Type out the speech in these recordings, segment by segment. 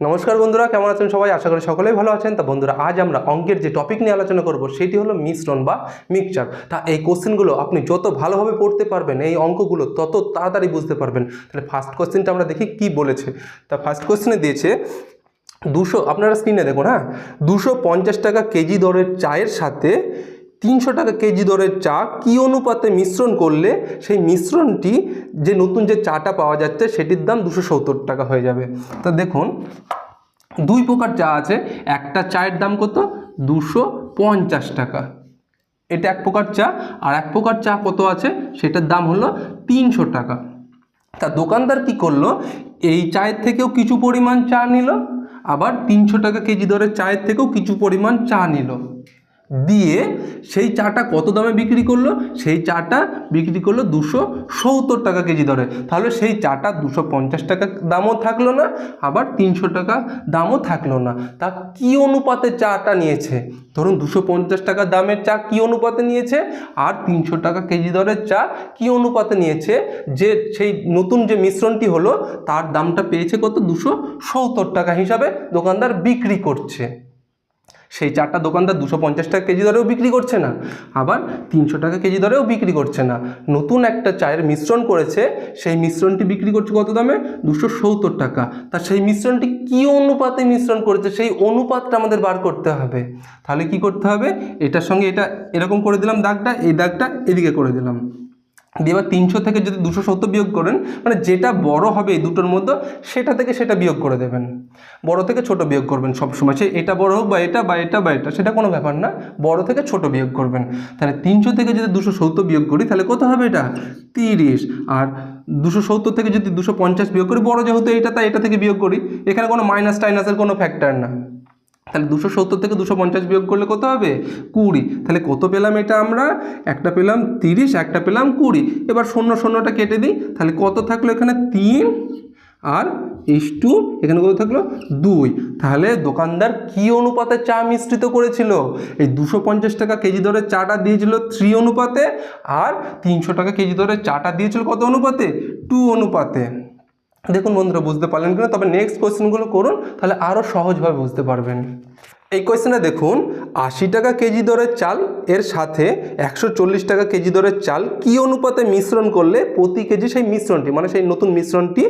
নমস্কার বন্ধুরা, কেমন আছেন সবাই? আশা করি সকলেই ভালো আছেন। তা বন্ধুরা, আজ আমরা অঙ্কের যে টপিক নিয়ে আলোচনা করব, সেটি হলো মিশ্রণ বা মিক্সচার তা এই কোশ্চেনগুলো আপনি যত ভালোভাবে পড়তে পারবেন, এই অঙ্কগুলো তত তাড়াতাড়ি বুঝতে পারবেন। তাহলে ফার্স্ট কোশ্চেনটা আমরা দেখি কি বলেছে। তা ফার্স্ট কোশ্চেনে দিয়েছে, দুশো, আপনারা স্ক্রিনে দেখুন হ্যাঁ? দুশো টাকা কেজি দরের চায়ের সাথে তিনশো টাকা কেজি দরের চা কী অনুপাতে মিশ্রণ করলে সেই মিশ্রণটি যে নতুন যে চাটা পাওয়া যাচ্ছে সেটির দাম দুশো সত্তর টাকা হয়ে যাবে। তা দেখুন, দুই প্রকার চা আছে, একটা চায়ের দাম কত? দুশো পঞ্চাশ টাকা। এটা এক প্রকার চা, আর এক প্রকার চা কত আছে? সেটার দাম হলো তিনশো টাকা। তা দোকানদার কি করল? এই চায়ের থেকেও কিছু পরিমাণ চা নিল, আবার তিনশো টাকা কেজি দরের চায়ের থেকেও কিছু পরিমাণ চা নিল। দিয়ে সেই চাটা কত দামে বিক্রি করল? সেই চাটা বিক্রি করল দুশো সত্তর টাকা কেজি দরে। তাহলে সেই চাটা দুশো পঞ্চাশ টাকা দামও থাকল না, আবার তিনশো টাকা দামও থাকল না। তা কী অনুপাতে চাটা নিয়েছে? ধরুন দুশো পঞ্চাশ টাকা দামের চা কী অনুপাতে নিয়েছে? আর তিনশো টাকা কেজি দরের চা কী অনুপাতে নিয়েছে? যে সেই নতুন যে মিশ্রণটি হলো, তার দামটা পেয়েছে কত? দুশো সত্তর টাকা হিসাবে দোকানদার বিক্রি করছে। সেই চারটা দোকানদার দুশো পঞ্চাশ টাকা কেজি দরেও বিক্রি করছে না, আবার তিনশো টাকা কেজি দরেও বিক্রি করছে না। নতুন একটা চায়ের মিশ্রণ করেছে, সেই মিশ্রণটি বিক্রি করছে কত দামে? দুশো সত্তর টাকা। তা সেই মিশ্রণটি কী অনুপাতে মিশ্রণ করেছে? সেই অনুপাতটা আমাদের বার করতে হবে। তাহলে কি করতে হবে? এটার সঙ্গে এটা এরকম করে দিলাম দাগটা, এই দাগটা এদিকে করে দিলাম। দিয়ে এবার তিনশো থেকে যদি দুশো সত্তর বিয়োগ করেন মানে যেটা বড় হবে এই দুটোর মধ্যে, সেটা থেকে সেটা বিয়োগ করে দেবেন। বড় থেকে ছোট বিয়োগ করবেন সবসময়। সে এটা বড় হোক বা এটা বা এটা বা এটা, সেটা কোনো ব্যাপার না। বড় থেকে ছোট বিয়োগ করবেন। তাহলে তিনশো থেকে যদি দুশো সত্তর বিয়োগ করি, তাহলে কত হবে এটা? তিরিশ। আর দুশো সত্তর থেকে যদি দুশো পঞ্চাশ বিয়োগ করি, বড় যেহেতু এটা তাই, এটা থেকে বিয়োগ করি, এখানে কোনো মাইনাস টাইনাসের কোনো ফ্যাক্টর না। তাহলে দুশো সত্তর থেকে দুশো পঞ্চাশ বিয়োগ করলে কত হবে? কুড়ি। তাহলে কত পেলাম এটা আমরা? একটা পেলাম তিরিশ, একটা পেলাম কুড়ি। এবার শূন্য শূন্যটা কেটে দিই। তাহলে কত থাকল এখানে? তিন। আর ইস টু এখানে কত থাকল? দুই। তাহলে দোকানদার কি অনুপাতে চা মিশ্রিত করেছিল? এই দুশো পঞ্চাশ টাকা কেজি দরে চাটা দিয়েছিল থ্রি অনুপাতে, আর তিনশো টাকা কেজি দরে চাটা দিয়েছিল কত অনুপাতে? টু অনুপাতে। দেখুন বন্ধুরা, বুঝতে পারলেন কিনা? তবে নেক্সট কোয়েশ্চেনগুলো করুন, তাহলে আরও সহজভাবে বুঝতে পারবেন। এই কোয়েশ্চেনে দেখুন, আশি টাকা কেজি দরের চাল, এর সাথে একশো চল্লিশ টাকা কেজি দরের চাল কি অনুপাতে মিশ্রণ করলে প্রতি কেজি সেই মিশ্রণটি মানে সেই নতুন মিশ্রণটি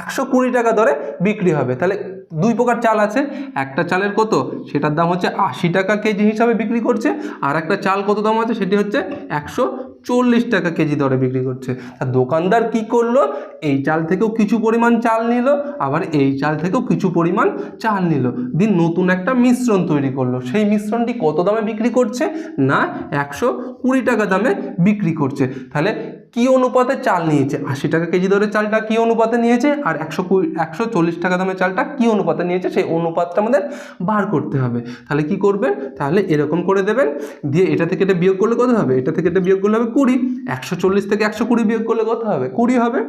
একশো কুড়ি টাকা দরে বিক্রি হবে? তাহলে দুই প্রকার চাল আছে। একটা চালের কত? সেটার দাম হচ্ছে আশি টাকা কেজি হিসাবে বিক্রি করছে। আর একটা চাল কত দাম আছে? সেটি হচ্ছে একশো চল্লিশ টাকা কেজি দরে বিক্রি করছে। আর দোকানদার কি করল? এই চাল থেকেও কিছু পরিমাণ চাল নিল, আবার এই চাল থেকেও কিছু পরিমাণ চাল নিল। দিন নতুন একটা মিশ্রণ তৈরি করল। সেই মিশ্রণটি কত দামে বিক্রি করছে? না, একশো কুড়ি টাকা দামে বিক্রি করছে। তাহলে কি অনুপাতে চাল নিয়েছে? আশি টাকা কেজি দরের চালটা কি অনুপাতে নিয়েছে? আর একশো কুড়ি, একশো চল্লিশ টাকা দামের চালটা কি অনুপাতে নিয়েছে, সেই অনুপাতটা আমাদের বার করতে হবে। তাহলে কি করবেন? তাহলে এরকম করে দেবেন, দিয়ে এটা থেকে এটা বিয়োগ করলে কত হবে? এটা থেকে এটা বিয়োগ করলে হবে কুড়ি। একশো থেকে একশো কুড়ি বিয়োগ করলে কত হবে? কুড়ি হবে।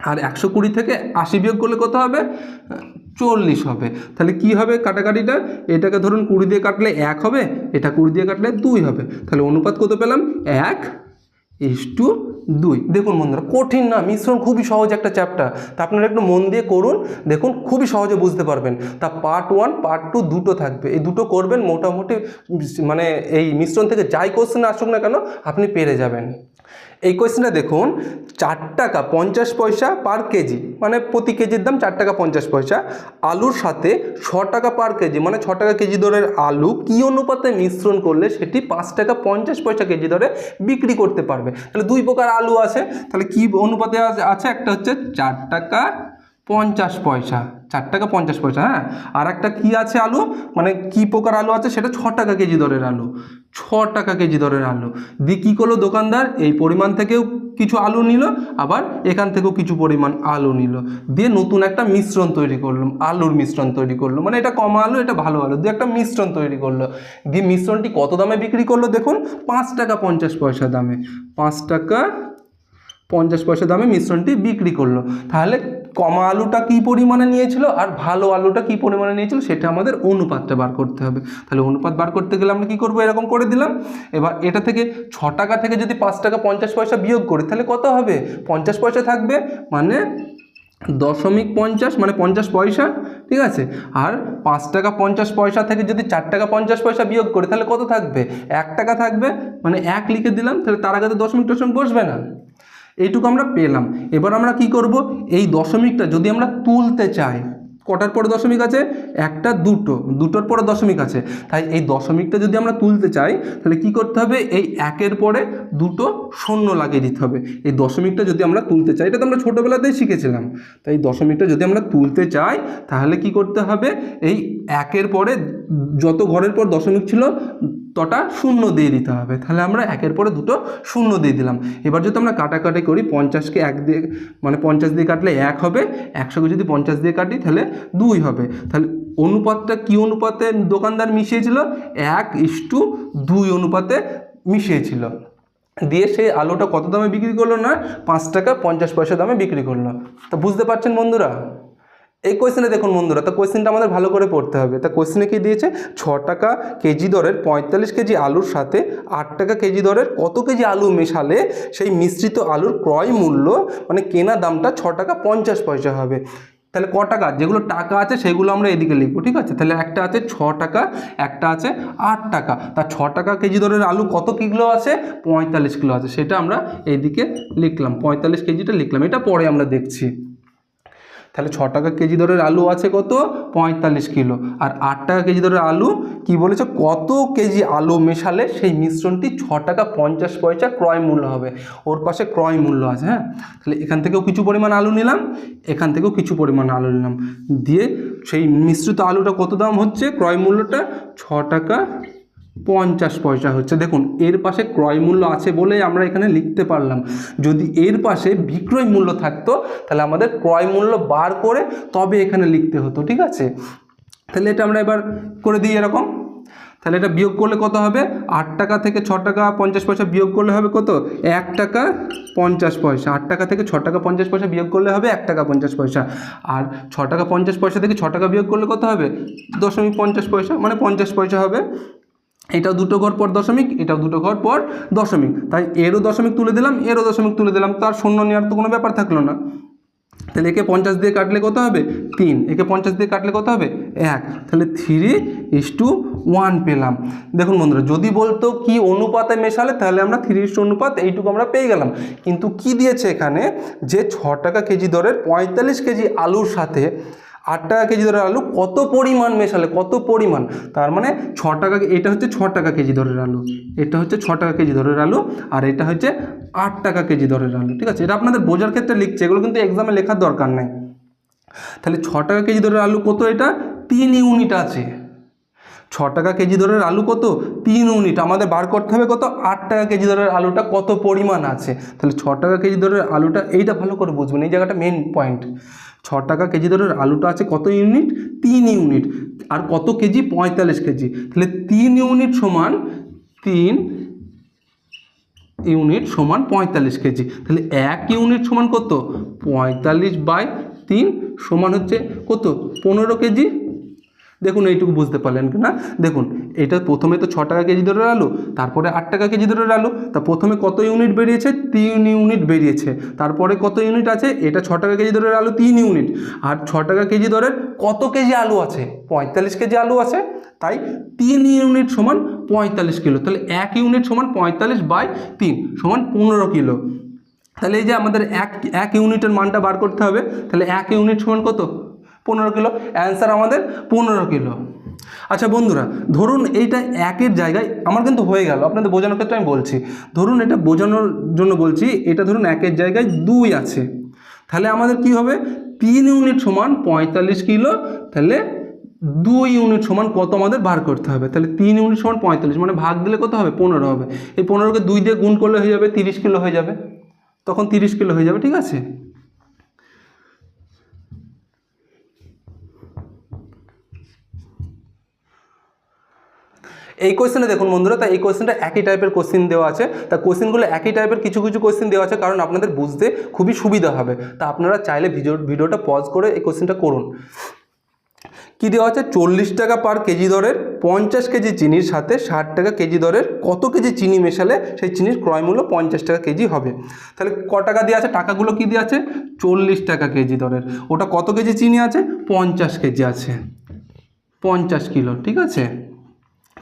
আর একশো কুড়ি থেকে আশি বিয়োগ করলে কত হবে? চল্লিশ হবে। তাহলে কি হবে কাটাকাটিটা? এটাকে ধরুন কুড়ি দিয়ে কাটলে এক হবে, এটা কুড়ি দিয়ে কাটলে দুই হবে। তাহলে অনুপাত কত পেলাম? এক ইস টু দুই। দেখুন বন্ধুরা, কঠিন না, মিশ্রণ খুবই সহজ একটা চ্যাপ্টার তা আপনারা একটু মন দিয়ে করুন, দেখুন খুবই সহজে বুঝতে পারবেন। তা পার্ট ওয়ান পার্ট টু দুটো থাকবে। এই দুটো করবেন, মোটামুটি মানে এই মিশ্রণ থেকে যাই কোশ্চেন আসুক না কেন, আপনি পেরে যাবেন। এই কোয়েশ্চেনটা দেখুন, চার টাকা পঞ্চাশ পয়সা পার কেজি মানে প্রতি কেজির দাম চার টাকা পঞ্চাশ পয়সা। আলুর সাথে ছ টাকা পার কেজি মানে ছ টাকা কেজি দরের আলু কী অনুপাতে মিশ্রণ করলে সেটি পাঁচ টাকা পঞ্চাশ পয়সা কেজি দরে বিক্রি করতে পারবে? তাহলে দুই প্রকার আলু আছে, তাহলে কী অনুপাতে আছে একটা হচ্ছে চার টাকা পঞ্চাশ পয়সা, চার টাকা পঞ্চাশ পয়সা হ্যাঁ? আর একটা কী আছে আলু? মানে কী প্রকার আলু আছে সেটা ছ টাকা কেজি দরের আলু। ছ টাকা কেজি দরের আলু। দিয়ে কী করল দোকানদার? এই পরিমাণ থেকেও কিছু আলু নিল, আবার এখান থেকেও কিছু পরিমাণ আলু নিল। দিয়ে নতুন একটা মিশ্রণ তৈরি করল, আলুর মিশ্রণ তৈরি করল। মানে এটা কম আলু, এটা ভালো আলু। দিয়ে একটা মিশ্রণ তৈরি করল। দিয়ে মিশ্রণটি কত দামে বিক্রি করল দেখুন? পাঁচ টাকা পঞ্চাশ পয়সা দামে। পাঁচ টাকা পঞ্চাশ পয়সা দামে মিশ্রণটি বিক্রি করল। তাহলে কমা আলুটা কী পরিমাণে নিয়েছিল আর ভালো আলুটা কী পরিমাণে নিয়েছিল সেটা আমাদের অনুপাতটা বার করতে হবে। তাহলে অনুপাত বার করতে গেলে আমরা কী করব? এরকম করে দিলাম। এবার এটা থেকে ছ টাকা থেকে যদি পাঁচ টাকা পঞ্চাশ পয়সা বিয়োগ করি, তাহলে কত হবে? পঞ্চাশ পয়সা থাকবে মানে দশমিক পঞ্চাশ মানে পঞ্চাশ পয়সা, ঠিক আছে? আর পাঁচ টাকা পঞ্চাশ পয়সা থেকে যদি চার টাকা পঞ্চাশ পয়সা বিয়োগ করি, তাহলে কত থাকবে? এক টাকা থাকবে। মানে এক লিখে দিলাম, তাহলে তার আগে তো দশমিক টশমিক বসবে না। এইটুকু আমরা পেলাম। এবার আমরা কি করব? এই দশমিকটা যদি আমরা তুলতে চাই কটার পরে দশমিক আছে? একটা, দুটো। দুটোর পরে দশমিক আছে। তাই এই দশমিকটা যদি আমরা তুলতে চাই, তাহলে কি করতে হবে? এই একের পরে দুটো শূন্য লাগিয়ে দিতে হবে। এই দশমিকটা যদি আমরা তুলতে চাই, এটা তো আমরা ছোটোবেলাতেই শিখেছিলাম। তাই দশমিকটা যদি আমরা তুলতে চাই, তাহলে কি করতে হবে? এই একের পরে যত ঘরের পর দশমিক ছিল, তটা শূন্য দিয়ে দিতে হবে। তাহলে আমরা একের পরে দুটো শূন্য দিয়ে দিলাম। এবার যদি আমরা কাটাকাটি করি, পঞ্চাশকে এক দিয়ে মানে পঞ্চাশ দিয়ে কাটলে এক হবে। একশোকে যদি পঞ্চাশ দিয়ে কাটি, তাহলে দুই হবে। তাহলে অনুপাতটা কি অনুপাতে দোকানদার মিশিয়েছিল? এক ইস্টু দুই অনুপাতে মিশিয়েছিল। দিয়ে সেই আলুটা কত দামে বিক্রি করল না, পাঁচ টাকা পঞ্চাশ পয়সা দামে বিক্রি করল। তা বুঝতে পারছেন বন্ধুরা? এই কোয়েশ্চেনে দেখুন বন্ধুরা, তা কোয়েশ্চেনটা আমাদের ভালো করে পড়তে হবে। তা কোয়েশ্চেনে কি দিয়েছে? ছ টাকা কেজি দরের পঁয়তাল্লিশ কেজি আলুর সাথে আট টাকা কেজি দরের কত কেজি আলু মেশালে সেই মিশ্রিত আলুর ক্রয় মূল্য মানে কেনা দামটা ছ টাকা পঞ্চাশ পয়সা হবে। তাহলে ক টাকা? যেগুলো টাকা আছে সেগুলো আমরা এদিকে লিখব, ঠিক আছে? তাহলে একটা আছে ছ টাকা, একটা আছে আট টাকা। তা ছ টাকা কেজি দরের আলু কত কিলো আছে? পঁয়তাল্লিশ কিলো আছে। সেটা আমরা এইদিকে লিখলাম, পঁয়তাল্লিশ কেজিটা লিখলাম। এটা পরে আমরা দেখছি। তাহলে ছ টাকা কেজি দরের আলু আছে কত? পঁয়তাল্লিশ কিলো। আর আট টাকা কেজি দরের আলু, কি বলেছে? কত কেজি আলু মেশালে সেই মিশ্রণটি ছ টাকা পঞ্চাশ পয়সা ক্রয় মূল্য হবে। ওর পাশে ক্রয় মূল্য আছে হ্যাঁ? তাহলে এখান থেকেও কিছু পরিমাণ আলু নিলাম, এখান থেকেও কিছু পরিমাণ আলু নিলাম। দিয়ে সেই মিশ্রিত আলুটা কত দাম হচ্ছে? ক্রয় মূল্যটা ছ টাকা পঞ্চাশ পয়সা হচ্ছে। দেখুন, এর পাশে ক্রয় মূল্য আছে বলেই আমরা এখানে লিখতে পারলাম। যদি এর পাশে বিক্রয় মূল্য থাকতো, তাহলে আমাদের ক্রয় মূল্য বার করে তবে এখানে লিখতে হতো, ঠিক আছে? তাহলে এটা আমরা এবার করে দিই এরকম। তাহলে এটা বিয়োগ করলে কত হবে? আট টাকা থেকে ছ টাকা পঞ্চাশ পয়সা বিয়োগ করলে হবে কত? এক টাকা পঞ্চাশ পয়সা। আট টাকা থেকে ছ টাকা পঞ্চাশ পয়সা বিয়োগ করলে হবে এক টাকা পঞ্চাশ পয়সা। আর ছ টাকা পঞ্চাশ পয়সা থেকে ছ টাকা বিয়োগ করলে কত হবে? দশমিক পঞ্চাশ পয়সা মানে পঞ্চাশ পয়সা হবে। এটাও দুটো ঘর পর দশমিক, এটাও দুটো ঘর পর দশমিক। তাই এরও দশমিক তুলে দিলাম, এরও দশমিক তুলে দিলাম, তার শূন্য নেওয়ার তো কোনো ব্যাপার থাকল না। তাহলে একে পঞ্চাশ দিয়ে কাটলে কত হবে? তিন। একে পঞ্চাশ দিয়ে কাটলে কত হবে? এক। তাহলে থ্রি ইস টু ওয়ান পেলাম। দেখুন বন্ধুরা, যদি বলতো কি অনুপাতে মেশালে, তাহলে আমরা থ্রি ইস অনুপাত এইটুকু আমরা পেয়ে গেলাম। কিন্তু কি দিয়েছে এখানে? যে ছ টাকা কেজি দরের পঁয়তাল্লিশ কেজি আলুর সাথে আট টাকা কেজি দরের আলু কত পরিমাণ মেশালে, কত পরিমাণ? তার মানে ছ টাকা এটা হচ্ছে ছ টাকা কেজি দরের আলু। এটা হচ্ছে ছ টাকা কেজি দরের আলু আর এটা হচ্ছে আট টাকা কেজি দরের আলু, ঠিক আছে? এটা আপনাদের বোঝার ক্ষেত্রে লিখছে, এগুলো কিন্তু এক্সামে লেখার দরকার নাই। তাহলে ছ টাকা কেজি দরের আলু কত এটা? তিন ইউনিট আছে। ছ টাকা কেজি দরের আলু কত? তিন ইউনিট আমাদের বার করতে হবে কত? আট টাকা কেজি দরের আলুটা কত পরিমাণ আছে? তাহলে ছ টাকা কেজি দরের আলুটা এইটা ভালো করে বুঝবেন, এই জায়গাটা মেন পয়েন্ট ছ টাকা কেজি দরের আলুটা আছে কত ইউনিট? তিন ইউনিট। আর কত কেজি? পঁয়তাল্লিশ কেজি। তাহলে তিন ইউনিট সমান তিন ইউনিট সমান পঁয়তাল্লিশ কেজি। তাহলে এক ইউনিট সমান কত? পঁয়তাল্লিশ বাই তিন সমান হচ্ছে কত? পনেরো কেজি। দেখুন এইটুকু বুঝতে পারলেন কি না? দেখুন, এটা প্রথমে তো ছ টাকা কেজি দরের আলু তারপরে আট টাকা কেজি দরের আলু তা প্রথমে কত ইউনিট বেরিয়েছে? তিন ইউনিট বেরিয়েছে। তারপরে কত ইউনিট আছে? এটা ছ টাকা কেজি দরের আলু তিন ইউনিট। আর ছ টাকা কেজি দরের কত কেজি আলু আছে? পঁয়তাল্লিশ কেজি আলু আছে, তাই তিন ইউনিট সমান পঁয়তাল্লিশ কিলো। তাহলে এক ইউনিট সমান পঁয়তাল্লিশ বাই তিন, সমান পনেরো কিলো। তাহলে এই যে আমাদের এক এক ইউনিটের মানটা বার করতে হবে, তাহলে এক ইউনিট সমান কত? পনেরো কিলো। অ্যান্সার আমাদের পনেরো কিলো। আচ্ছা বন্ধুরা, ধরুন এইটা একের জায়গায় আমার কিন্তু হয়ে গেল। আপনাদের বোঝানোর ক্ষেত্রে আমি বলছি, ধরুন এটা বোঝানোর জন্য বলছি, এটা ধরুন একের জায়গায় দুই আছে। তাহলে আমাদের কি হবে? তিন ইউনিট সমান পঁয়তাল্লিশ কিলো, তাহলে দুই ইউনিট সমান কত আমাদের বার করতে হবে? তাহলে তিন ইউনিট সমান পঁয়তাল্লিশ মানে ভাগ দিলে কত হবে? পনেরো হবে। এই পনেরোকে দুই দিয়ে গুণ করলে হয়ে যাবে তিরিশ কিলো হয়ে যাবে। তখন তিরিশ কিলো হয়ে যাবে, ঠিক আছে? এই কোয়েশ্চেনে দেখুন বন্ধুরা, তা এই কোয়েশ্চেনটা একই টাইপের কোশ্চেন দেওয়া আছে। তা কোশ্চেনগুলো একই টাইপের কিছু কিছু কোশ্চেন দেওয়া আছে, কারণ আপনাদের বুঝতে খুবই সুবিধা হবে। তা আপনারা চাইলে ভিডিও ভিডিওটা পজ করে এই কোশ্চেনটা করুন। কি দেওয়া আছে? চল্লিশ টাকা পার কেজি দরের পঞ্চাশ কেজি চিনির সাথে ষাট টাকা কেজি দরের কত কেজি চিনি মেশালে সেই চিনির ক্রয় মূল্য পঞ্চাশ টাকা কেজি হবে? তাহলে ক টাকা দিয়ে আছে? টাকাগুলো কি দিয়ে আছে? চল্লিশ টাকা কেজি দরের। ওটা কত কেজি চিনি আছে? পঞ্চাশ কেজি আছে। পঞ্চাশ কিলো, ঠিক আছে?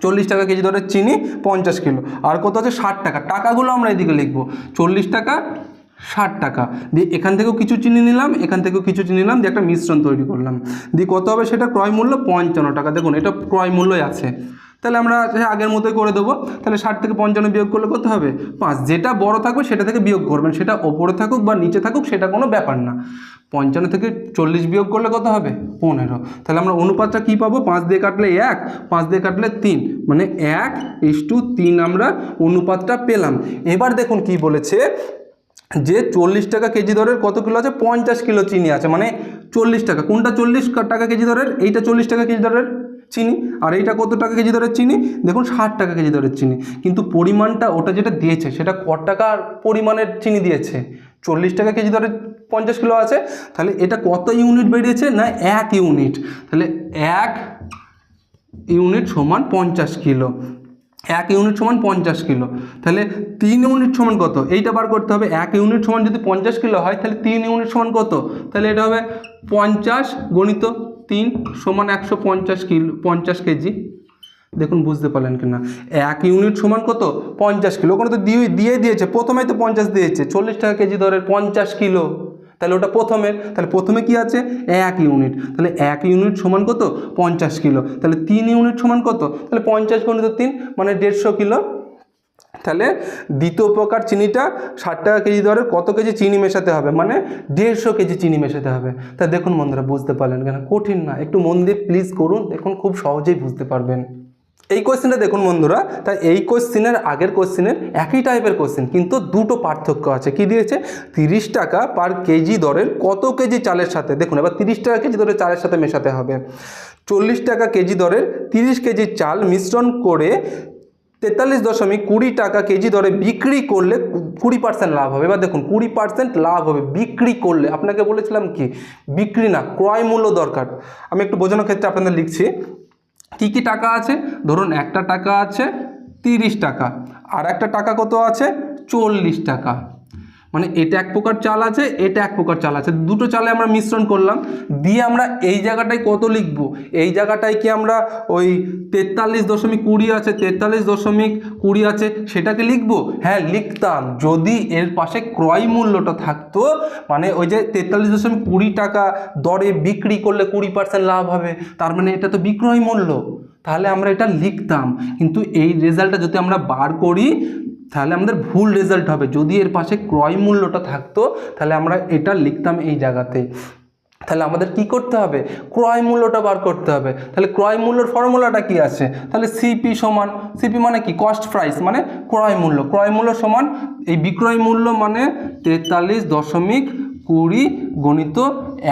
চল্লিশ টাকা কেজি দরের চিনি পঞ্চাশ কিলো। আর কত আছে? ষাট টাকা। টাকাগুলো আমরা এদিকে লিখব। চল্লিশ টাকা, ষাট টাকা। দিয়ে এখান থেকেও কিছু চিনি নিলাম, এখান থেকেও কিছু চিনি নিলাম, দিয়ে একটা মিশ্রণ তৈরি করলাম। দিয়ে কত হবে? সেটা ক্রয় মূল্য পঞ্চান্ন টাকা। দেখুন, এটা ক্রয় মূল্যই আছে। তাহলে আমরা আগের মতোই করে দেবো। তাহলে ষাট থেকে পঞ্চান্ন বিয়োগ করলে কত হবে? পাঁচ। যেটা বড় থাকবে, সেটা থেকে বিয়োগ করবেন। সেটা ওপরে থাকুক বা নিচে থাকুক, সেটা কোনো ব্যাপার না। পঞ্চান্ন থেকে চল্লিশ বিয়োগ করলে কত হবে? পনেরো। তাহলে আমরা অনুপাতটা কী পাবো? পাঁচ দিয়ে কাটলে এক, পাঁচ দিয়ে কাটলে তিন। মানে এক ইস টু তিন আমরা অনুপাতটা পেলাম। এবার দেখুন কি বলেছে, যে চল্লিশ টাকা কেজি দরের কত কিলো আছে? পঞ্চাশ কিলো চিনি আছে। মানে চল্লিশ টাকা। কোনটা চল্লিশ টাকা কেজি দরের? এইটা চল্লিশ টাকা কেজি দরের চিনি। আর এইটা কত টাকা কেজি দরের চিনি? দেখুন ষাট টাকা কেজি দরের চিনি। কিন্তু পরিমাণটা ওটা যেটা দিয়েছে, সেটা ক টাকার পরিমাণের চিনি দিয়েছে। চল্লিশ টাকা কেজি দরের পঞ্চাশ কিলো আছে, তাহলে এটা কত ইউনিট বেরিয়েছে না এক ইউনিট তাহলে এক ইউনিট সমান পঞ্চাশ কিলো। এক ইউনিট সমান পঞ্চাশ কিলো। তাহলে তিন ইউনিট সমান কত? এইটা বার করতে হবে, এক ইউনিট সমান যদি পঞ্চাশ কিলো হয়, তাহলে তিন ইউনিট সমান কত? তাহলে এটা হবে পঞ্চাশ গণিত তিন সমান একশো পঞ্চাশ কিলো, পঞ্চাশ কেজি। দেখুন বুঝতে পারলেন কিনা। এক ইউনিট সমান কত? পঞ্চাশ কিলো। ওখানে তো দিয়ে দিয়ে দিয়েছে। প্রথমেই তো পঞ্চাশ দিয়েছে। চল্লিশ টাকা কেজি দরের পঞ্চাশ কিলো। তাহলে ওটা প্রথমের তাহলে প্রথমে কি আছে? এক ইউনিট তাহলে এক ইউনিট সমান কত? পঞ্চাশ কিলো। তাহলে তিন ইউনিট সমান কত? তাহলে পঞ্চাশ গণিত তিন মানে দেড়শো কিলো। তাহলে দ্বিতীয় প্রকার চিনিটা ষাট টাকা কেজি দরের কত কেজি চিনি মেশাতে হবে? মানে দেড়শো কেজি চিনি মেশাতে হবে। তা দেখুন বন্ধুরা, বুঝতে পারলেন কেন? কঠিন না। একটু মন দিয়ে প্লিজ করুন। দেখুন খুব সহজেই বুঝতে পারবেন। এই কোশ্চেনটা দেখুন বন্ধুরা। তাই এই কোশ্চেনের আগের কোশ্চেনের একই টাইপের কোশ্চেন কিন্তু দুটো পার্থক্য আছে। কি দিয়েছে? তিরিশ টাকা পার কেজি দরের কত কেজি চালের সাথে? দেখুন, এবার তিরিশ টাকা কেজি দরের চালের সাথে মেশাতে হবে। চল্লিশ টাকা কেজি দরের তিরিশ কেজি চাল মিশ্রণ করে তেতাল্লিশ দশমিক কুড়ি টাকা কেজি দরে বিক্রি করলে কুড়ি পার্সেন্ট লাভ হবে। এবার দেখুন, কুড়ি পার্সেন্ট লাভ হবে বিক্রি করলে, আপনাকে বলেছিলাম কি? বিক্রি না, ক্রয় মূল্য দরকার। আমি একটু বোঝানোর ক্ষেত্রে আপনাদের লিখছি। কি কি টাকা আছে? ধরুন একটা টাকা আছে তিরিশ টাকা, আর একটা টাকা কত আছে? চল্লিশ টাকা। মানে এটা এক প্রকার চাল আছে, এটা এক প্রকার চাল আছে। দুটো চালে আমরা মিশ্রণ করলাম। দিয়ে আমরা এই জায়গাটায় কত লিখব? এই জায়গাটায় কি আমরা ওই তেতাল্লিশ দশমিক কুড়ি আছে, তেতাল্লিশ দশমিক কুড়ি আছে, সেটাকে লিখব? হ্যাঁ লিখতাম। যদি এর পাশে ক্রয় মূল্যটা থাকতো মানে ওই যে তেতাল্লিশ দশমিক কুড়ি টাকা দরে বিক্রি করলে কুড়ি পার্সেন্ট লাভ হবে, তার মানে এটা তো বিক্রয় মূল্য। তাহলে আমরা এটা লিখতাম। কিন্তু এই রেজাল্টটা যদি আমরা বার করি তাহলে আমাদের ভুল রেজাল্ট হবে। যদি এর পাশে ক্রয় মূল্যটা থাকতো, তাহলে আমরা এটা লিখতাম এই জায়গাতে। তাহলে আমাদের কি করতে হবে? ক্রয় মূল্যটা বার করতে হবে। তাহলে ক্রয় মূল্যর ফর্মুলাটা কি আছে? তাহলে সিপি সমান সিপি মানে কি? কস্ট প্রাইস মানে ক্রয় মূল্য। ক্রয় মূল্য সমান, এই বিক্রয় মূল্য মানে তেতাল্লিশ দশমিক কুড়ি গণিত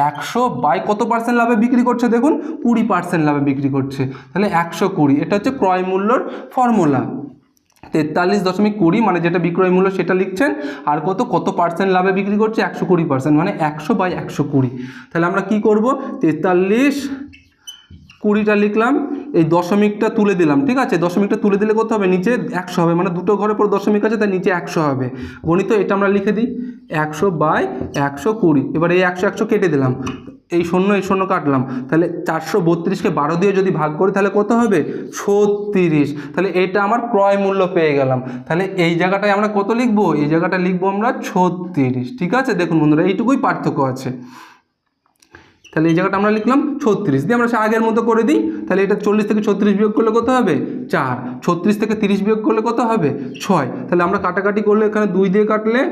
একশো বাই কত পার্সেন্ট লাভে বিক্রি করছে দেখুন? কুড়ি পার্সেন্ট লাভে বিক্রি করছে। তাহলে একশো কুড়ি, এটা হচ্ছে ক্রয় মূল্যর ফর্মুলা। তেতাল্লিশ দশমিক কুড়ি মানে যেটা বিক্রয় মূল্য সেটা লিখছেন। আর কত কত পার্সেন্ট লাভে বিক্রি করছে? একশো কুড়ি পার্সেন্ট মানে একশো বাই একশো কুড়ি। তাহলে আমরা কি করব? তেতাল্লিশ কুড়িটা লিখলাম, এই দশমিকটা তুলে দিলাম, ঠিক আছে? দশমিকটা তুলে দিলে কত হবে? নিচে একশো হবে মানে দুটো ঘরের পর দশমিক আছে, তাই নিচে একশো হবে। গণিত এটা আমরা লিখে দিই, একশো বাই একশো কুড়ি। এবার এই একশো একশো কেটে দিলাম, এই শূন্য এই শূন্য কাটলাম, তাহলে চারশো বত্রিশকে বারো দিয়ে যদি ভাগ করি, তাহলে কত হবে? ছত্রিশ। তাহলে এটা আমার ক্রয় মূল্য পেয়ে গেলাম। তাহলে এই জায়গাটায় আমরা কত লিখব? এই জায়গাটা লিখব আমরা ছত্রিশ, ঠিক আছে? দেখুন বন্ধুরা, এইটুকুই পার্থক্য আছে। তাহলে এই জায়গাটা আমরা লিখলাম ছত্রিশ। দিয়ে আমরা সে আগের মতো করে দিই। তাহলে এটা চল্লিশ থেকে ছত্রিশ বিয়োগ করলে কত হবে? চার। ছত্রিশ থেকে তিরিশ বিয়োগ করলে কত হবে? ছয়। তাহলে আমরা কাটাকাটি করলে এখানে দুই দিয়ে কাটলে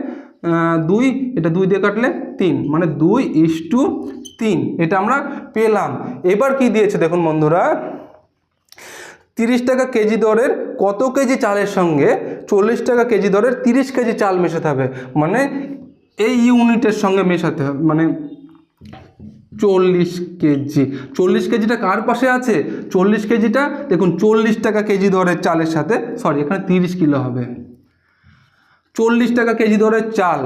দুই, এটা দুই দিয়ে কাটলে তিন। মানে দুই ইস টু তিন। এটা আমরা পেলাম। এবার কি দিয়েছে দেখুন বন্ধুরা? তিরিশ টাকা কেজি দরের কত কেজি চালের সঙ্গে চল্লিশ টাকা কেজি দরের তিরিশ কেজি চাল মেশাতে হবে? মানে এই ইউনিটের সঙ্গে মেশাতে হবে। মানে চল্লিশ কেজি। চল্লিশ কেজিটা কার পাশে আছে? চল্লিশ কেজিটা, দেখুন, চল্লিশ টাকা কেজি দরের চালের সাথে সরি এখানে তিরিশ কিলো হবে। চল্লিশ টাকা কেজি দরের চাল,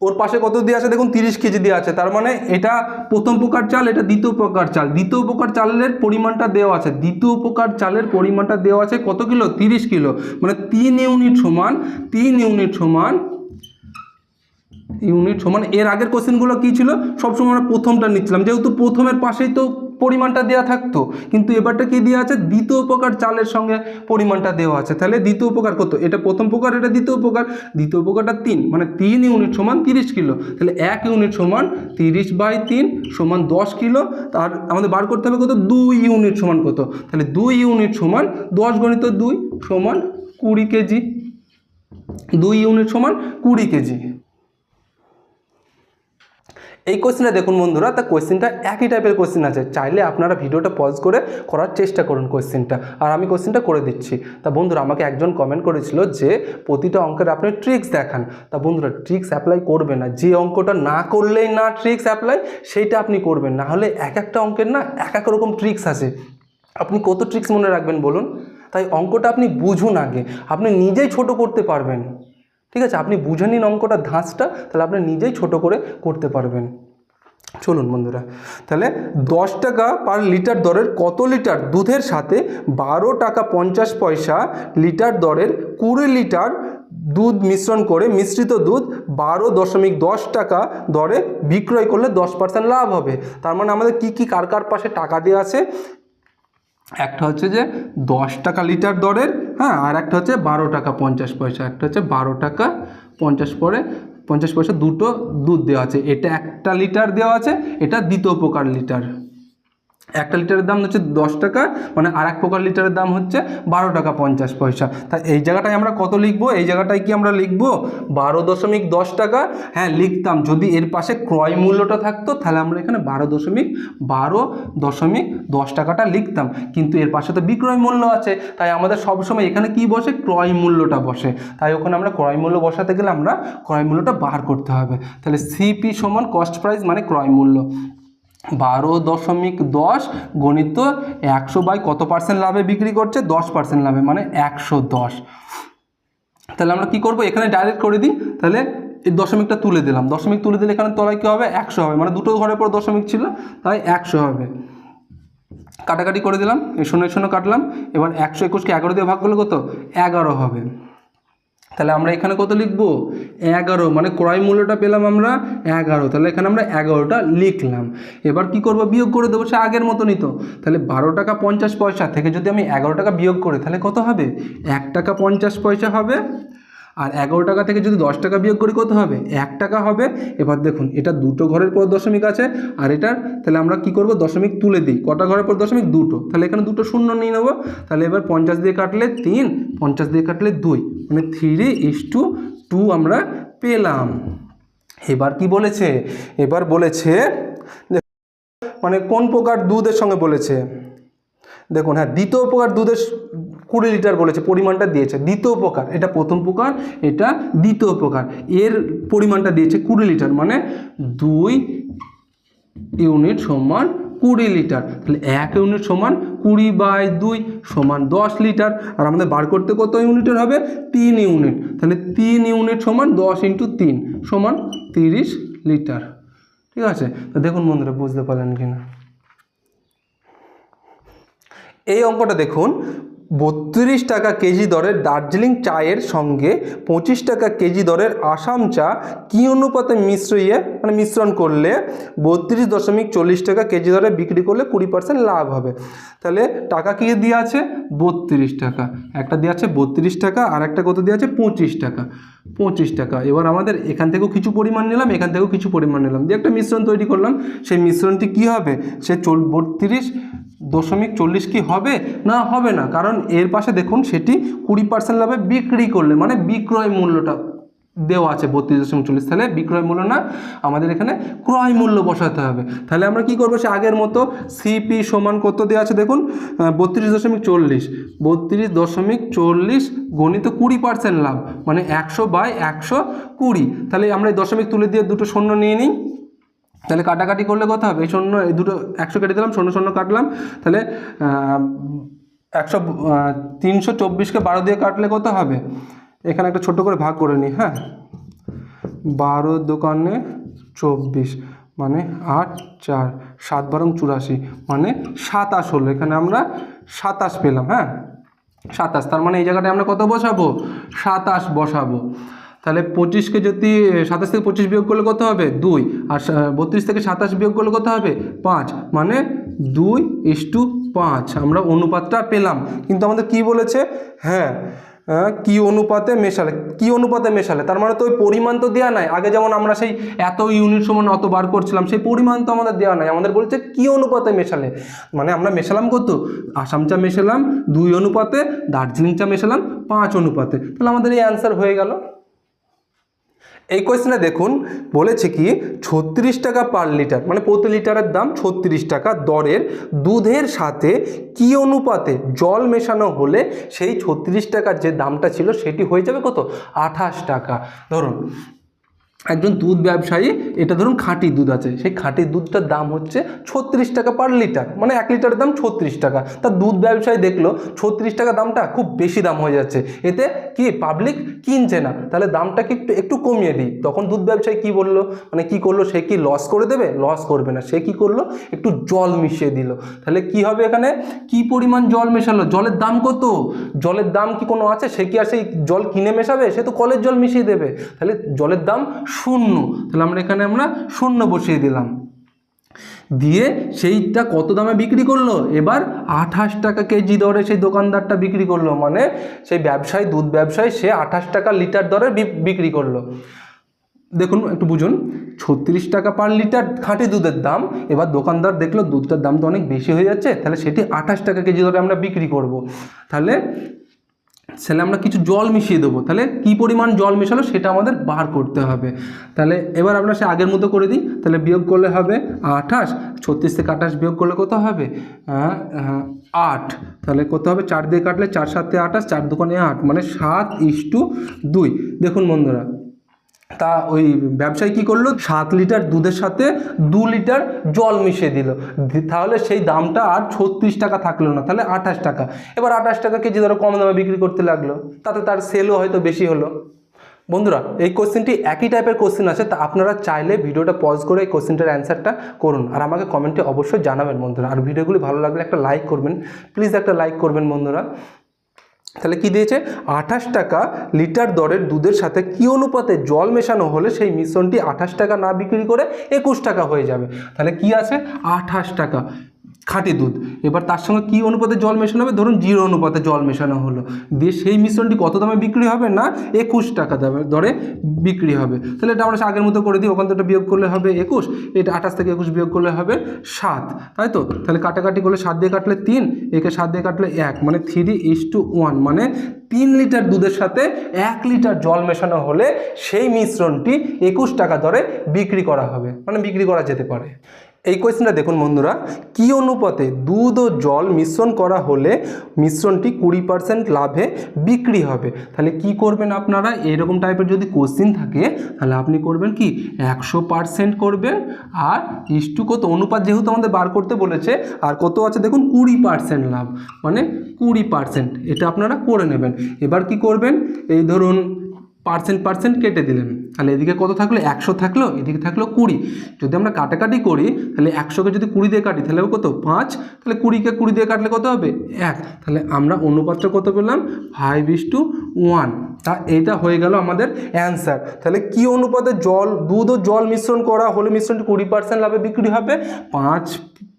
ওর পাশে কত দিয়ে আছে? দেখুন, তিরিশ কেজি দিয়ে আছে। তার মানে এটা প্রথম প্রকার চাল, এটা দ্বিতীয় প্রকার চাল। দ্বিতীয় প্রকার চালের পরিমাণটা দেওয়া আছে। দ্বিতীয় প্রকার চালের পরিমাণটা দেওয়া আছে কত কিলো? তিরিশ কিলো। মানে তিন ইউনিট সমান, তিন ইউনিট সমান ইউনিট সমান, এর আগের কোশ্চেনগুলো কী ছিল? সবসময় আমরা প্রথমটা নিচ্ছিলাম। যেহেতু প্রথমের পাশেই তো পরিমাণটা দেওয়া থাকতো, কিন্তু এবারটা কি দেওয়া আছে? দ্বিতীয় উপকার চালের সঙ্গে পরিমাণটা দেওয়া আছে। তাহলে দ্বিতীয় উপকার কত? এটা প্রথম প্রকার এটা দ্বিতীয় উপকার। দ্বিতীয় প্রকারটা তিন মানে তিন ইউনিট সমান তিরিশ কিলো। তাহলে এক ইউনিট সমান তিরিশ বাই তিন সমান দশ কিলো। আর আমাদের বার করতে হবে কত? দুই ইউনিট সমান কত? তাহলে দুই ইউনিট সমান দশ গণিত দুই সমান কুড়ি কেজি। দুই ইউনিট সমান কুড়ি কেজি। এই কোশ্চেনটা দেখুন বন্ধুরা তা কোশ্চেনটা একই টাইপের কোশ্চেন আছে। চাইলে আপনারা ভিডিওটা পজ করে করার চেষ্টা করুন কোশ্চেনটা আর আমি কোশ্চেনটা করে দিচ্ছি। তা বন্ধুরা, আমাকে একজন কমেন্ট করেছিল যে, প্রতিটা অঙ্কের আপনি ট্রিক্স দেখান। তা বন্ধুরা ট্রিক্স অ্যাপ্লাই করবে না। যে অঙ্কটা না করলেই না ট্রিক্স অ্যাপ্লাই সেইটা আপনি করবেন। না হলে এক একটা অঙ্কের না এক এক রকম ট্রিক্স আছে। আপনি কত ট্রিক্স মনে রাখবেন বলুন? তাই অঙ্কটা আপনি বুঝুন আগে। আপনি নিজেই ছোট করতে পারবেন। ঠিক আছে? আপনি বুঝে নিন অঙ্কটা, ধাঁচটা, তাহলে আপনি নিজেই ছোট করে করতে পারবেন। চলুন বন্ধুরা, তাহলে দশ টাকা পার লিটার দরের কত লিটার? দুধের সাথে বারো টাকা পঞ্চাশ পয়সা লিটার দরের কুড়ি লিটার দুধ মিশ্রণ করে, মিশ্রিত দুধ বারো দশমিক দশ টাকা দরে বিক্রয় করলে দশ পার্সেন্ট লাভ হবে। তার মানে আমাদের কি কি, কার কার পাশে টাকা দেওয়া আছে? একটা হচ্ছে যে দশ টাকা লিটার দরের হ্যাঁ আর একটা হচ্ছে বারো টাকা পঞ্চাশ পয়সা, একটা হচ্ছে বারো টাকা পঞ্চাশ পরে, পঞ্চাশ পয়সা দুটো দুধ দেওয়া আছে। এটা একটা লিটার দেওয়া আছে, এটা দ্বিতীয় প্রকার লিটার একটা লিটারের দাম হচ্ছে দশ টাকা মানে আর এক প্রকার লিটারের দাম হচ্ছে বারো টাকা পঞ্চাশ পয়সা। তা এই জায়গাটায় আমরা কত লিখব? এই জায়গাটায় কি আমরা লিখব? বারো দশমিক দশ টাকা। হ্যাঁ লিখতাম। যদি এর পাশে ক্রয় মূল্যটা থাকতো, তাহলে আমরা এখানে বারো দশমিক বারো দশমিক দশ টাকাটা লিখতাম। কিন্তু এর পাশে তো বিক্রয় মূল্য আছে। তাই আমাদের সবসময় এখানে কি বসে? ক্রয় মূল্যটা বসে। তাই ওখানে আমরা ক্রয় মূল্য বসাতে গেলে আমরা ক্রয় মূল্যটা বার করতে হবে। তাহলে সিপি সমান কস্ট প্রাইস মানে ক্রয় মূল্য। বারো দশমিক দশ গণিত একশো বাই কত পার্সেন্ট লাভে বিক্রি করছে? দশ পার্সেন্ট লাভে মানে একশো দশ। তাহলে আমরা কি করব? এখানে ডাইরেক্ট করে দিই। তাহলে এই দশমিকটা তুলে দিলাম। দশমিক তুলে দিলে এখানে তলায় কী হবে? একশো হবে। মানে দুটো ঘরের পর দশমিক ছিল, তাই একশো হবে। কাটাকাটি করে দিলাম। শূন্য শূন্য কাটলাম। এবার একশো একুশকে এগারো দিয়ে ভাগ করলে কত? এগারো হবে। তাহলে আমরা এখানে কত লিখব? এগারো মানে ক্রয় মূল্যটা পেলাম আমরা এগারো, তাহলে এখানে আমরা এগারোটা লিখলাম। এবার কি করব? বিয়োগ করে দেবো, সে আগের মতনই তো। তাহলে বারো টাকা পঞ্চাশ পয়সা থেকে যদি আমি এগারো টাকা বিয়োগ করি, তাহলে কত হবে? এক টাকা পঞ্চাশ পয়সা হবে। আর এগারো টাকা থেকে যদি দশ টাকা বিয়োগ করি কত হবে? এক টাকা হবে। এবার দেখুন, এটা দুটো ঘরের পর দশমিক আছে, আর এটার তাহলে আমরা কি করব? দশমিক তুলে দিই। কটা ঘরের পর দশমিক? দুটো। তাহলে এখানে দুটো শূন্য নিয়ে নেব। তাহলে এবার পঞ্চাশ দিয়ে কাটলে তিন, পঞ্চাশ দিয়ে কাটলে দুই। মানে থ্রি ইস টু টু আমরা পেলাম। এবার কি বলেছে? এবার বলেছে মানে কোন প্রকার দুধের সঙ্গে বলেছে? দেখুন হ্যাঁ দ্বিতীয় প্রকার দুধের কুড়ি লিটার বলেছে, পরিমাণটা দিয়েছে। দ্বিতীয় প্রকার, এটা প্রথম প্রকার, এটা দ্বিতীয় প্রকার। এর পরিমাণটা দিয়েছে কুড়ি লিটার মানে দুই ইউনিট সমান কুড়ি লিটার। তাহলে এক ইউনিট সমান কুড়ি বাই দুই সমান দশ লিটার। আর আমাদের বার করতে কত ইউনিটের হবে? তিন ইউনিট। তাহলে তিন ইউনিট সমান দশ ইন্টু তিন সমান তিরিশ লিটার। ঠিক আছে? তো দেখুন বন্ধুরা, বুঝতে পারলেন কিনা? এই অঙ্কটা দেখুন বত্রিশ টাকা কেজি দরের দার্জিলিং চায়ের সঙ্গে পঁচিশ টাকা কেজি দরের আসাম চা কী অনুপাতে মিশ্রিয়ে মানে মিশ্রণ করলে বত্রিশ দশমিক চল্লিশ টাকা কেজি দরে বিক্রি করলে কুড়ি পার্সেন্ট লাভ হবে। তাহলে টাকা কী দেওয়া আছে? বত্রিশ টাকা। একটা দেওয়া আছে বত্রিশ টাকা, আর একটা কত দেওয়া আছে? পঁচিশ টাকা। পঁচিশ টাকা। এবার আমাদের এখান থেকেও কিছু পরিমাণ নিলাম, এখান থেকেও কিছু পরিমাণ নিলাম। দিয়ে একটা মিশ্রণ তৈরি করলাম। সেই মিশ্রণটি কী হবে? সে চল, বত্রিশ দশমিক চল্লিশ কি হবে? না হবে না। কারণ এর পাশে দেখুন সেটি কুড়ি পার্সেন্ট লাভে বিক্রি করলে মানে বিক্রয় মূল্যটা দেওয়া আছে বত্রিশ দশমিক চল্লিশ তাহলে বিক্রয় মূল্য না, আমাদের এখানে ক্রয় মূল্য বসাতে হবে। তাহলে আমরা কি করব, সে আগের মতো সিপি সমান কত দেওয়া আছে দেখুন বত্রিশ দশমিক চল্লিশ। বত্রিশ দশমিক চল্লিশ গণিত কুড়ি পার্সেন্ট লাভ মানে একশো বাই একশো কুড়ি। তাহলে আমরা এই দশমিক তুলে দিয়ে দুটো শূন্য নিয়ে নিই। তাহলে কাটাকাটি করলে কত হবে? এই শূন্য, এই দুটো একশো কেটে দিলাম, শূন্য শূন্য কাটলাম। তাহলে একশো তিনশো চব্বিশকে বারো দিয়ে কাটলে কত হবে? এখানে একটা ছোট করে ভাগ করে নিই হ্যাঁ? বারো দোকানে চব্বিশ মানে আট, চার, সাত বারং চুরাশি মানে সাতাশ হলো। এখানে আমরা সাতাশ পেলাম হ্যাঁ? সাতাশ, তার মানে এই জায়গাটায় আমরা কত বসাবো? সাতাশ বসাবো। তাহলে পঁচিশকে যদি সাতাশ থেকে পঁচিশ বিয়োগ করলে কত হবে? দুই। আর বত্রিশ থেকে সাতাশ বিয়োগ করলে কত হবে? পাঁচ। মানে দুই ইস টু পাঁচ। আমরা অনুপাতটা পেলাম। কিন্তু আমাদের কি বলেছে? হ্যাঁ কি অনুপাতে মেশালে? কি অনুপাতে মেশালে? তার মানে তো ওই পরিমাণ তো দেওয়া নাই। আগে যেমন আমরা সেই এত ইউনিট সমান অত বার করছিলাম, সেই পরিমাণ তো আমাদের দেওয়া নাই। আমাদের বলছে কি অনুপাতে মেশালে? মানে আমরা মেশালাম কত? আসাম চা মেশালাম, দুই অনুপাতে, দার্জিলিং চা মেশালাম, পাঁচ অনুপাতে। তাহলে আমাদের এই অ্যান্সার হয়ে গেল। এই কোয়েশ্চেনে দেখুন, বলেছে কি, ছত্রিশ টাকা পার লিটার মানে প্রতি লিটারের দাম ছত্রিশ টাকা, দরের দুধের সাথে কি অনুপাতে জল মেশানো হলে সেই ছত্রিশ টাকার যে দামটা ছিল সেটি হয়ে যাবে কত? আঠাশ টাকা। ধরুন একজন দুধ ব্যবসায়ী, এটা ধরুন খাঁটি দুধ আছে, সেই খাঁটি দুধটার দাম হচ্ছে ছত্রিশ টাকা পার লিটার মানে এক লিটারের দাম ছত্রিশ টাকা। তার দুধ ব্যবসায়ী দেখল, ছত্রিশ টাকা দামটা খুব বেশি দাম হয়ে যাচ্ছে, এতে কি পাবলিক কিনছে না? তাহলে দামটাকে একটু একটু কমিয়ে দিই। তখন দুধ ব্যবসায়ী কি বলল? মানে কি করল? সে কি লস করে দেবে? লস করবে না। সে কি করল? একটু জল মিশিয়ে দিল। তাহলে কি হবে এখানে? কি পরিমাণ জল মেশালো? জলের দাম কত? জলের দাম কি কোনো আছে? সে কি আর সেই জল কিনে মেশাবে? সে তো কলের জল মিশিয়ে দেবে। তাহলে জলের দাম শূন্য। তাহলে আমরা এখানে আমরা শূন্য বসিয়ে দিলাম। দিয়ে সেইটা কত দামে বিক্রি করল? এবার আঠাশ টাকা কেজি দরে সেই দোকানদারটা বিক্রি করল। মানে সেই ব্যবসায়ী, দুধ ব্যবসায়ী, সে আঠাশ টাকা লিটার দরে বিক্রি করল। দেখুন, একটু বুঝুন। ছত্রিশ টাকা পার লিটার খাঁটি দুধের দাম। এবার দোকানদার দেখল, দুধটার দাম তো অনেক বেশি হয়ে যাচ্ছে। তাহলে সেটি আঠাশ টাকা কেজি দরে আমরা বিক্রি করব। তাহলে সেলে আমরা কিছু জল মিশিয়ে দেবো। তাহলে কি পরিমাণ জল মেশালো সেটা আমাদের বার করতে হবে। তাহলে এবার আমরা সে আগের মতো করে দিই। তাহলে বিয়োগ করলে হবে আঠাশ, ছত্রিশ থেকে আঠাশ বিয়োগ করলে কত হবে? আট। তাহলে কত হবে? চার দিয়ে কাটলে চার সাত থেকে আঠাশ, চার দোকানে আট মানে সাত ইস টু দুই। দেখুন বন্ধুরা তা ওই ব্যবসায়ী কী করল? সাত লিটার দুধের সাথে দু লিটার জল মিশিয়ে দিল। তাহলে সেই দামটা আর ছত্রিশ টাকা থাকল না, তাহলে আঠাশ টাকা। এবার আঠাশ টাকা কেজি ধরো কম দামে বিক্রি করতে লাগল, তাতে তার সেলও হয়তো বেশি হলো। বন্ধুরা, এই কোশ্চেনটি একই টাইপের কোশ্চেন আছে, তা আপনারা চাইলে ভিডিওটা পজ করে এই কোশ্চেনটার অ্যান্সারটা করুন। আর আমাকে কমেন্টে অবশ্যই জানাবেন বন্ধুরা। আর ভিডিওগুলি ভালো লাগলে একটা লাইক করবেন। প্লিজ একটা লাইক করবেন বন্ধুরা। তাহলে কি দিয়েছে? আঠাশ টাকা লিটার দরের দুধের সাথে কি অনুপাতে জল মেশানো হলে সেই মিশ্রণটি আঠাশ টাকা না বিক্রি করে একুশ টাকা হয়ে যাবে? তাহলে কি আছে? আঠাশ টাকা। খাঁটি দুধ। এবার তার সঙ্গে কী অনুপাতে জল মেশানো হবে? ধরুন জিরো অনুপাতে জল মেশানো হলো। দিয়ে সেই মিশ্রণটি কত দামে বিক্রি হবে না একুশ টাকা দামে দরে বিক্রি হবে? তাহলে এটা আমরা আগের মতো করে দিই। ওখান থেকে বিয়োগ করলে হবে একুশ, এটা আঠাশ থেকে একুশ বিয়োগ করলে হবে সাত, তাই তো? তাহলে কাটাকাটি করলে সাত দিয়ে কাটলে তিন, একে সাত দিয়ে কাটলে এক মানে থ্রি ইস টু ওয়ান মানে তিন লিটার দুধের সাথে এক লিটার জল মেশানো হলে সেই মিশ্রণটি একুশ টাকা দরে বিক্রি করা হবে মানে বিক্রি করা যেতে পারে। এই কোয়েশ্চেনটা দেখুন বন্ধুরা, কি অনুপাতে দুধ ও জল মিশ্রণ করা হলে মিশ্রণটি কুড়ি পার্সেন্ট লাভে বিক্রি হবে? তাহলে কি করবেন আপনারা? এরকম টাইপের যদি কোশ্চিন থাকে, তাহলে আপনি করবেন কি? একশো পার্সেন্ট করবেন আর ইস্টু কত অনুপাত যেহেতু আমাদের বার করতে বলেছে, আর কত আছে দেখুন? কুড়ি পার্সেন্ট লাভ। মানে কুড়ি পার্সেন্ট এটা আপনারা করে নেবেন। এবার কি করবেন? এই ধরুন পার্সেন্ট পার্সেন্ট কেটে দিলেন। তাহলে এদিকে কত থাকল? একশো থাকল, এদিকে থাকল কুড়ি। যদি আমরা কাটাকাটি করি, তাহলে একশোকে যদি কুড়ি দিয়ে কাটি, তাহলে কত? পাঁচ। তাহলে কুড়িকে কুড়ি দিয়ে কাটলে কত হবে? এক। তাহলে আমরা অনুপাতটা কত পেলাম? ফাইভ ইস টু ওয়ান তা এটা হয়ে গেল আমাদের অ্যান্সার তাহলে কি অনুপাতে জল, দুধ ও জল মিশ্রণ করা হলে মিশ্রণটি কুড়ি পার্সেন্ট লাভে বিক্রি হবে? পাঁচ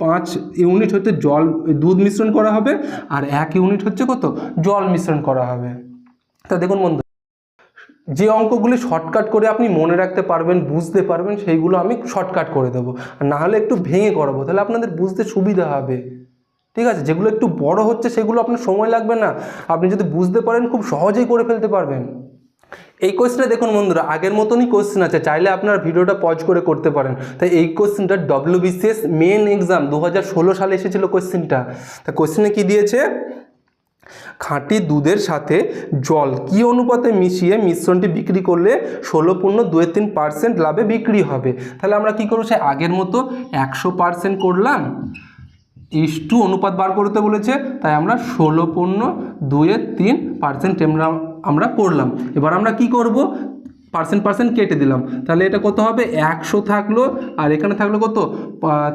পাঁচ ইউনিট হচ্ছে জল, দুধ মিশ্রণ করা হবে। আর এক ইউনিট হচ্ছে কত? জল মিশ্রণ করা হবে। তা দেখুন বন্ধু যে অঙ্কগুলি শর্টকাট করে আপনি মনে রাখতে পারবেন, বুঝতে পারবেন, সেইগুলো আমি শর্টকাট করে দেবো। না হলে একটু ভেঙে করাবো, তাহলে আপনাদের বুঝতে সুবিধা হবে। ঠিক আছে? যেগুলো একটু বড় হচ্ছে, সেগুলো আপনার সময় লাগবে না। আপনি যদি বুঝতে পারেন, খুব সহজেই করে ফেলতে পারবেন। এই কোয়েশ্চেনটা দেখুন বন্ধুরা, আগের মতনই কোয়েশ্চেন আছে, চাইলে আপনারা ভিডিওটা পজ করে করতে পারেন। তাই এই কোয়েশ্চেনটা ডব্লিউবিসিএস মেন এক্সাম দু হাজার ষোলো সালে এসেছিল কোয়েশ্চেনটা তা কোয়েশ্চেনে কি দিয়েছে? খাঁটি দুধের সাথে জল কি অনুপাতে মিশিয়ে মিশ্রণটি বিক্রি করলে ষোলো পূর্ণ দুই তিন পার্সেন্ট লাভে বিক্রি হবে? তাহলে আমরা কি করব? সে আগের মতো একশো পার্সেন্ট করলাম। ইস টু অনুপাত বার করতে বলেছে, তাই আমরা ষোলো পূর্ণ দুয়ে তিন পার্সেন্ট আমরা করলাম। এবার আমরা কি করব? পার্সেন্ট পার্সেন্ট কেটে দিলাম। তাহলে এটা কত হবে? একশো থাকল, আর এখানে থাকল কত?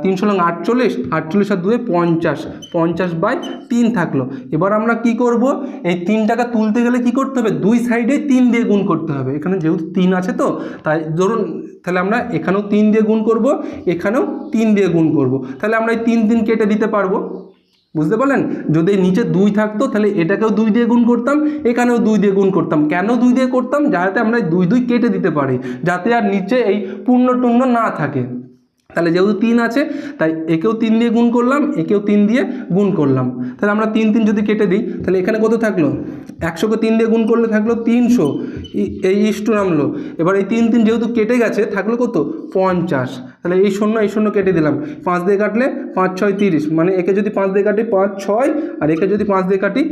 তিনশো লং আটচল্লিশ আটচল্লিশ আর দুয়ে পঞ্চাশ পঞ্চাশ বাই তিন থাকল। এবার আমরা কি করব? এই তিন টাকা তুলতে গেলে কি করতে হবে? দুই সাইডে তিন দিয়ে গুণ করতে হবে। এখানে যেহেতু তিন আছে তো, তাই ধরুন, তাহলে আমরা এখানেও তিন দিয়ে গুণ করব, এখানেও তিন দিয়ে গুণ করব। তাহলে আমরা এই তিন তিন কেটে দিতে পারব। বুঝতে পারলেন? যদি নিচে দুই থাকতো, তাহলে এটাকেও দুই দিয়ে গুণ করতাম, এখানেও দুই দিয়ে গুণ করতাম। কেন দুই দিয়ে করতাম? যাতে আমরা দুই দুই কেটে দিতে পারি, যাতে আর নিচে এই পূর্ণ টূর্ণ না থাকে। তাহলে যেহেতু তিন আছে, তাই একেও তিন দিয়ে গুণ করলাম, একেও তিন দিয়ে গুণ করলাম। তাহলে আমরা তিন তিন যদি কেটে দিই, তাহলে এখানে কত থাকল? একশোকে তিন দিয়ে গুণ করলে থাকল তিনশো। এই ইস্টু নামলো। এবার এই তিন তিন যেহেতু কেটে গেছে, থাকল কত? পঞ্চাশ। তাহলে এই শূন্য এই শূন্য কেটে দিলাম। পাঁচ দিয়ে কাটলে পাঁচ, ছয়, তিরিশ। মানে একে যদি পাঁচ দিয়ে কাটি পাঁচ, ছয়, আর একে যদি পাঁচ দিয়ে কাটি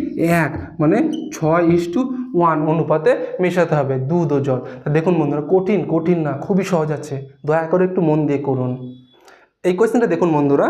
এক। মানে ছয় ইস্টু ওয়ান অনুপাতে মেশাতে হবে, দুধ ও জল। দেখুন বন্ধুরা, কঠিন কঠিন না, খুবই সহজ আছে। দয়া করে একটু মন দিয়ে করুন। এই কোয়েশ্চেনটা দেখুন বন্ধুরা,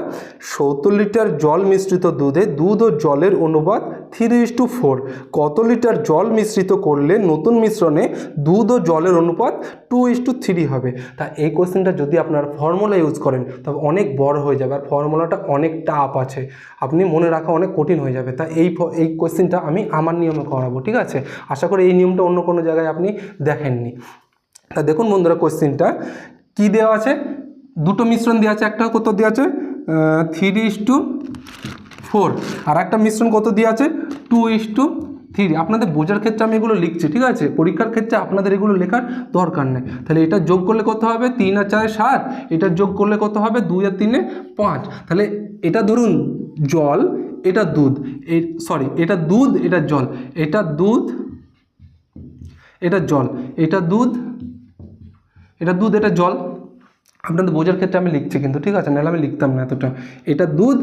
সত্তর লিটার জল মিশ্রিত দুধে দুধ ও জলের অনুপাত থ্রি ইস টু ফোর কত লিটার জল মিশ্রিত করলে নতুন মিশ্রণে দুধ ও জলের অনুপাত টু ইস টু থ্রি হবে? তা এই কোয়েশ্চেনটা যদি আপনার ফর্মুলা ইউজ করেন, তবে অনেক বড় হয়ে যাবে আর ফর্মুলাটা অনেক টাফ আছে। আপনি মনে রাখা অনেক কঠিন হয়ে যাবে। তা এই এই কোয়েশ্চেনটা আমি আমার নিয়মে করাবো, ঠিক আছে? আশা করি এই নিয়মটা অন্য কোনো জায়গায় আপনি দেখেননি। তা দেখুন বন্ধুরা কোশ্চেনটা কি দেওয়া আছে? দুটো মিশ্রণ দেওয়া আছে, একটা কত দেওয়া আছে? থ্রি ইস টু ফোর আর একটা মিশ্রণ কত দেওয়া আছে? টু ইস টু থ্রি আপনাদের বোঝার ক্ষেত্রে আমি এগুলো লিখছি, ঠিক আছে? পরীক্ষার ক্ষেত্রে আপনাদের এগুলো লেখার দরকার নেই। তাহলে এটা যোগ করলে কত হবে? তিন আর চারে সাত। এটা যোগ করলে কত হবে? দুই আর তিনে পাঁচ। তাহলে এটা ধরুন জল, এটা দুধ। সরি এটা দুধ, এটা জল। এটা দুধ, এটা জল। এটা দুধ এটা দুধ, এটা জল। আপনাদের বোঝার ক্ষেত্রে আমি লিখছি কিন্তু, ঠিক আছে? নাহলে আমি লিখতাম না এতটা। এটা দুধ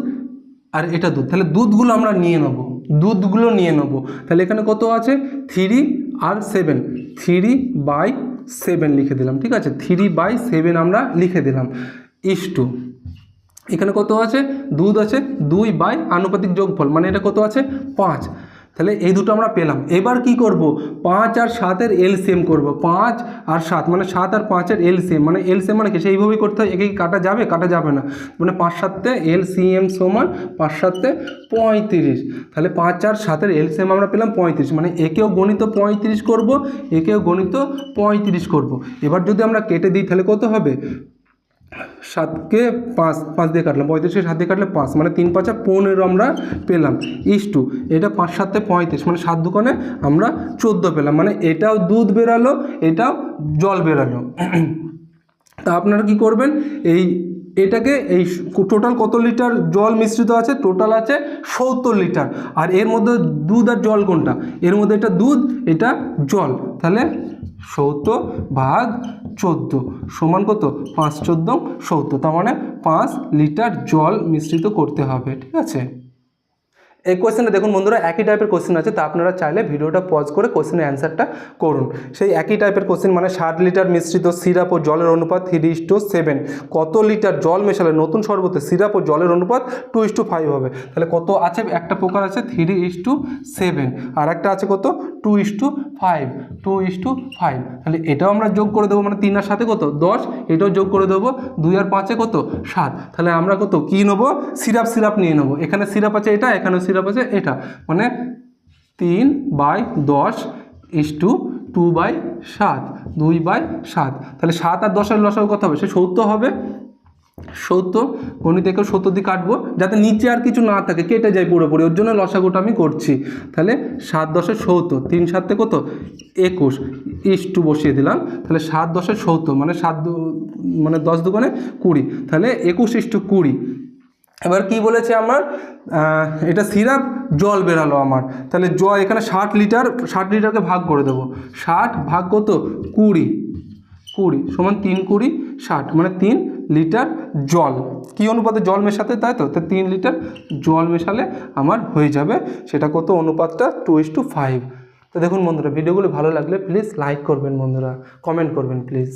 আর এটা দুধ। তাহলে দুধগুলো আমরা নিয়ে নেব। দুধগুলো নিয়ে নেব। তাহলে এখানে কত আছে? থ্রি আর সেভেন থ্রি বাই সেভেন লিখে দিলাম, ঠিক আছে? থ্রি বাই সেভেন আমরা লিখে দিলাম। ইস টু এখানে কত আছে? দুধ আছে। দুই বাই আনুপাতিক যোগফল। মানে এটা কত আছে? পাঁচ। তাহলে এই দুটো আমরা পেলাম। এবার কি করব? পাঁচ আর সাতের এল এলসিএম করব। পাঁচ আর সাত মানে সাত আর পাঁচের এল এলসিএম মানে এল এলসিএম মানে কি? সেইভাবেই করতে হয়। একে কাটা যাবে? কাটা যাবে না। মানে পাঁচ সাতে এলসিএম সমান পাঁচ সাতে পঁয়ত্রিশ। তাহলে পাঁচ আর সাতের এল এলসিএম আমরা পেলাম পঁয়ত্রিশ। মানে একেও গণিত পঁয়ত্রিশ করব, একেও গণিত পঁয়ত্রিশ করব। এবার যদি আমরা কেটে দিই, তাহলে কত হবে? সাতকে পাঁচ পাঁচ দিয়ে কাটলাম। পঁয়ত্রিশকে সাত দিয়ে কাটলে পাঁচ মানে তিন পাঁচা পনেরো আমরা পেলাম। ইস টু, এটা পাঁচ, সাতে পঁয়ত্রিশ মানে সাত দোকানে আমরা চোদ্দ পেলাম। মানে এটাও দুধ বেরালো, এটাও জল বেরালো। তা আপনারা কি করবেন? এই এটাকে এই টোটাল কত লিটার জল মিশ্রিত আছে? টোটাল আছে সত্তর লিটার। আর এর মধ্যে দুধ আর জল কোনটা? এর মধ্যে এটা দুধ, এটা জল। তাহলে সত্তর ভাগ চোদ্দ সমান কত? পাঁচ চোদ্দ সত্তর। তার মানে পাঁচ লিটার জল মিশ্রিত করতে হবে, ঠিক আছে? এই কোয়েশ্চেনটা দেখুন বন্ধুরা, একই টাইপের কোয়েশ্চেন আছে, তা আপনারা চাইলে ভিডিওটা পজ করে কোয়েশ্চেনের অ্যান্সারটা করুন। সেই একই টাইপের কোয়েশ্চেন মানে ষাট লিটার মিশ্রিত সিরাপ ও জলের অনুপাত থ্রি ইস টু সেভেন কত লিটার জল মেশালে নতুন শরবতে সিরাপ ও জলের অনুপাত টু ইস টু ফাইভ হবে? তাহলে কত আছে? একটা প্রকার আছে থ্রি ইস টু সেভেন আর একটা আছে কত? Two is to five. Two is to five. তাহলে এটাও আমরা যোগ করে দেবো মানে তিন আর সাথে কত? দশ। এটাও যোগ করে দেবো, দুই আর পাঁচে কত? সাত। তাহলে আমরা কত? কী নেব? সিরাপ সিরাপ নিয়ে নেব। এখানে সিরাপ আছে এটা, এখানেও সিরাপ আছে এটা। মানে তিন বাই দশ ইস টু টু বাই সাত, দুই বাই সাত। তাহলে সাত আর দশের লসাগু কত হবে? সে সত্তর হবে। সত্তর গণিত থেকেও সত্তর দিয়ে কাটবো, যাতে নিচে আর কিছু না থাকে, কেটে যায় পুরোপুরি। ওর জন্য লসাগুটা আমি করছি। তাহলে সাত দশে সত্তর, তিন সাতে কত? একুশ। ইস টু বসিয়ে দিলাম। তাহলে সাত দশে সত্তর মানে সাত মানে দশ দোকানে কুড়ি। তাহলে একুশ ইস টু কুড়ি। এবার কি বলেছে আমার? এটা সিরাপ, জল বেরালো আমার। তাহলে জল এখানে ষাট লিটার, ষাট লিটারকে ভাগ করে দেবো। ষাট ভাগ কত? কুড়ি। কুড়ি সমান তিন কুড়ি ষাট মানে তিন লিটার জল। কি অনুপাতে জল মেশাতে তাই তো? তো তিন লিটার জল মেশালে আমার হয়ে যাবে। সেটা কত? অনুপাতটা টু ইস টু ফাইভ। তো দেখুন বন্ধুরা, ভিডিওগুলো ভালো লাগলে প্লিজ লাইক করবেন বন্ধুরা। কমেন্ট করবেন প্লিজ।